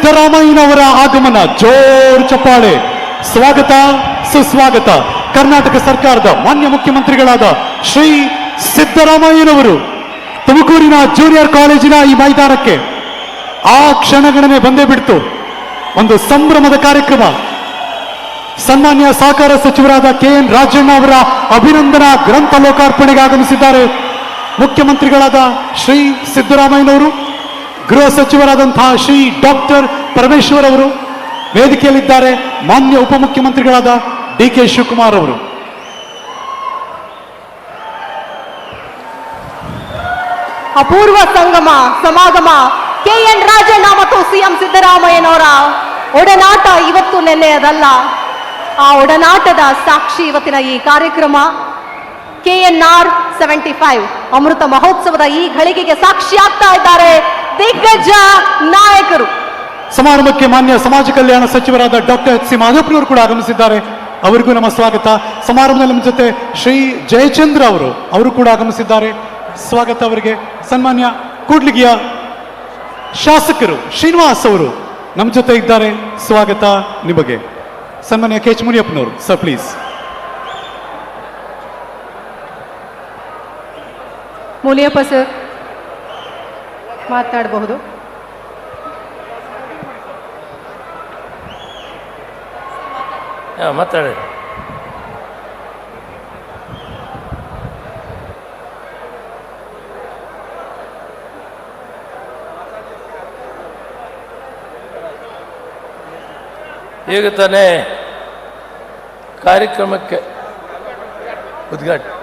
ಸಿದ್ದರಾಮಯ್ಯನವರ ಆಗಮನ, ಜೋರ್ ಚಪ್ಪಾಳೆ. ಸ್ವಾಗತ, ಸುಸ್ವಾಗತ. ಕರ್ನಾಟಕ ಸರ್ಕಾರದ ಮಾನ್ಯ ಮುಖ್ಯಮಂತ್ರಿಗಳಾದ ಶ್ರೀ ಸಿದ್ದರಾಮಯ್ಯನವರು ತುಮಕೂರಿನ ಜೂನಿಯರ್ ಕಾಲೇಜಿನ ಈ ಮೈದಾನಕ್ಕೆ ಆ ಕ್ಷಣಗಣನೆ ಬಂದೇ ಬಿಡ್ತು. ಒಂದು ಸಂಭ್ರಮದ ಕಾರ್ಯಕ್ರಮ. ಸನ್ಮಾನ್ಯ ಸಹಕಾರ ಸಚಿವರಾದ ಕೆ ಎನ್ ರಾಜಣ್ಣ ಅವರ ಅಭಿನಂದನಾ ಗ್ರಂಥ ಲೋಕಾರ್ಪಣೆಗೆ ಆಗಮಿಸಿದ್ದಾರೆ ಮುಖ್ಯಮಂತ್ರಿಗಳಾದ ಶ್ರೀ ಸಿದ್ದರಾಮಯ್ಯನವರು. ಗೃಹ ಸಚಿವರಾದಂತಹ ಶ್ರೀ ಡಾಕ್ಟರ್ ಪರಮೇಶ್ವರ್ ಅವರು ವೇದಿಕೆಯಲ್ಲಿದ್ದಾರೆ. ಮಾನ್ಯ ಉಪಮುಖ್ಯಮಂತ್ರಿಗಳಾದ ಡಿ ಕೆ ಶಿವಕುಮಾರ್ ಅವರು. ಅಪೂರ್ವ ಸಂಗಮ, ಸಮಾಗಮ, ಕೆ ಎನ್ ರಾಜಣ್ಣ ಮತ್ತು ಸಿಎಂ ಸಿದ್ದರಾಮಯ್ಯನವರ ಒಡನಾಟ ಇವತ್ತು ನೆನ್ನೆಯದಲ್ಲ. ಆ ಒಡನಾಟದ ಸಾಕ್ಷಿ ಇವತ್ತಿನ ಈ ಕಾರ್ಯಕ್ರಮ, K N R seventy five ಅಮೃತ ಮಹೋತ್ಸವದ ಈ ಘಳಿಗೆಗೆ ಸಾಕ್ಷಿಯಾಗ್ತಾ ಇದ್ದಾರೆ. ದಿಗ್ಗಜ ನಾಯಕರು. ಸಮಾರಂಭಕ್ಕೆ ಮಾನ್ಯ ಸಮಾಜ ಕಲ್ಯಾಣ ಸಚಿವರಾದ ಡಾಕ್ಟರ್ ಎಚ್ ಸಿ ಮಾಧವಪ್ರಿಯವರು ಕೂಡ ಆಗಮಿಸಿದ್ದಾರೆ. ಅವರಿಗೂ ನಮ್ಮ ಸ್ವಾಗತ. ಸಮಾರಂಭದಲ್ಲಿ ನಮ್ಮ ಜೊತೆ ಶ್ರೀ ಜಯಚಂದ್ರ ಅವರು ಅವರು ಕೂಡ ಆಗಮಿಸಿದ್ದಾರೆ. ಸ್ವಾಗತ ಅವರಿಗೆ. ಸನ್ಮಾನ್ಯ ಕೂಡ್ಲಿಗಿಯ ಶಾಸಕರು ಶ್ರೀನಿವಾಸ್ ಅವರು ನಮ್ಮ ಜೊತೆ ಇದ್ದಾರೆ. ಸ್ವಾಗತ ನಿಮಗೆ. ಸನ್ಮಾನ್ಯ ಕೆ ಎಚ್ ಮುನಿಯಪ್ಪನವರು ಸರ್ ಪ್ಲೀಸ್. ಮುನಿಯಪ್ಪ ಸರ್ ಮಾತನಾಡಬಹುದು. ಮಾತಾಡಿ. ಈಗ ತಾನೇ ಕಾರ್ಯಕ್ರಮಕ್ಕೆ ಉದ್ಘಾಟನೆ